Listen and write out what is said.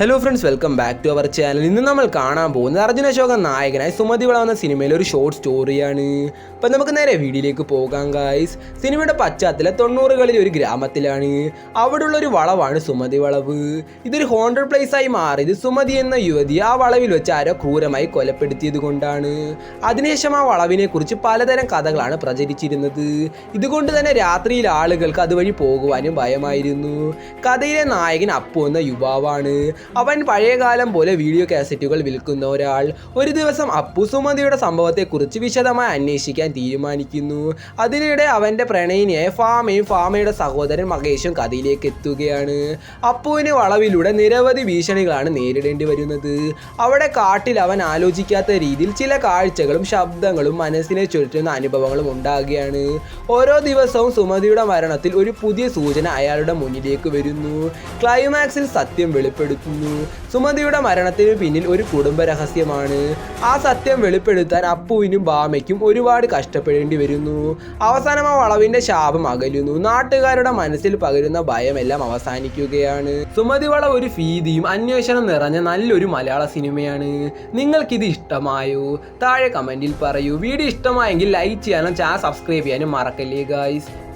Hello friends welcome back to our channel ഇന്ന് നമ്മൾ കാണാൻ പോകുന്നത് അർജുന അശോകൻ നായകനായി സുമതി വളർന്ന സിനിമയിലെ ഒരു ഷോർട്ട് സ്റ്റോറിയാണ് അപ്പം നമുക്ക് നേരെ വീഡിയോയിലേക്ക് പോകാം ഗായ്സ് സിനിമയുടെ പശ്ചാത്തലം തൊണ്ണൂറുകളിൽ ഒരു ഗ്രാമത്തിലാണ്. അവിടെയുള്ള ഒരു വളവാണ് സുമതി വളവ്. ഇതൊരു ഹോണ്ടഡ് പ്ലേസ് ആയി മാറിയത് സുമതി എന്ന യുവതി ആ വളവിൽ വെച്ച് ആരോ ക്രൂരമായി കൊലപ്പെടുത്തിയത് കൊണ്ടാണ്. അതിനുശേഷം ആ വളവിനെ കുറിച്ച് പലതരം കഥകളാണ് പ്രചരിച്ചിരുന്നത്. ഇതുകൊണ്ട് തന്നെ രാത്രിയിൽ ആളുകൾക്ക് അതുവഴി പോകുവാനും ഭയമായിരുന്നു. കഥയിലെ നായകൻ അപ്പു എന്ന യുവാവാണ്. അവൻ പഴയകാലം പോലെ വീഡിയോ കാസറ്റുകൾ വിൽക്കുന്ന ഒരാൾ ഒരു ദിവസം അപ്പു സുമതിയുടെ സംഭവത്തെക്കുറിച്ച് വിശദമായി അന്വേഷിക്കാൻ തീരുമാനിക്കുന്നു. അതിനിടെ അവന്റെ പ്രണയിനിയായ ഫാമയും ഫാമയുടെ സഹോദരൻ മഹേഷും കഥയിലേക്ക് എത്തുകയാണ്. അപ്പുവിന് വളവിലൂടെ നിരവധി ഭീഷണികളാണ് നേരിടേണ്ടി വരുന്നത്. അവിടെ കാട്ടിൽ അവൻ ആലോചിക്കാത്ത രീതിയിൽ ചില കാഴ്ചകളും ശബ്ദങ്ങളും മനസ്സിനെ ചുരുറ്റുന്ന അനുഭവങ്ങളും ഉണ്ടാകുകയാണ്. ഓരോ ദിവസവും സുമതിയുടെ മരണത്തിൽ ഒരു പുതിയ സൂചന അയാളുടെ മുന്നിലേക്ക് വരുന്നു. ക്ലൈമാക്സിൽ സത്യം വെളിപ്പെടുത്തുന്നു. സുമതിയുടെ മരണത്തിന് പിന്നിൽ ഒരു കുടുംബ രഹസ്യമാണ്. ആ സത്യം വെളിപ്പെടുത്താൻ അപ്പുവിനും ബാമയ്ക്കും ഒരുപാട് കഷ്ടപ്പെടേണ്ടി വരുന്നു. അവസാനം ആ വളവിന്റെ ശാപം അകലുന്നു. നാട്ടുകാരുടെ മനസ്സിൽ പകരുന്ന ഭയമെല്ലാം അവസാനിക്കുകയാണ്. സുമതി വള ഒരു ഭീതിയും അന്വേഷണം നിറഞ്ഞ നല്ലൊരു മലയാള സിനിമയാണ്. നിങ്ങൾക്കിത് ഇഷ്ടമായോ? താഴെ കമന്റിൽ പറയൂ. വീഡിയോ ഇഷ്ടമായെങ്കിൽ ലൈക്ക് ചെയ്യാനും ചാനൽ സബ്സ്ക്രൈബ് ചെയ്യാനും മറക്കല്ലേ ഗായ്സ്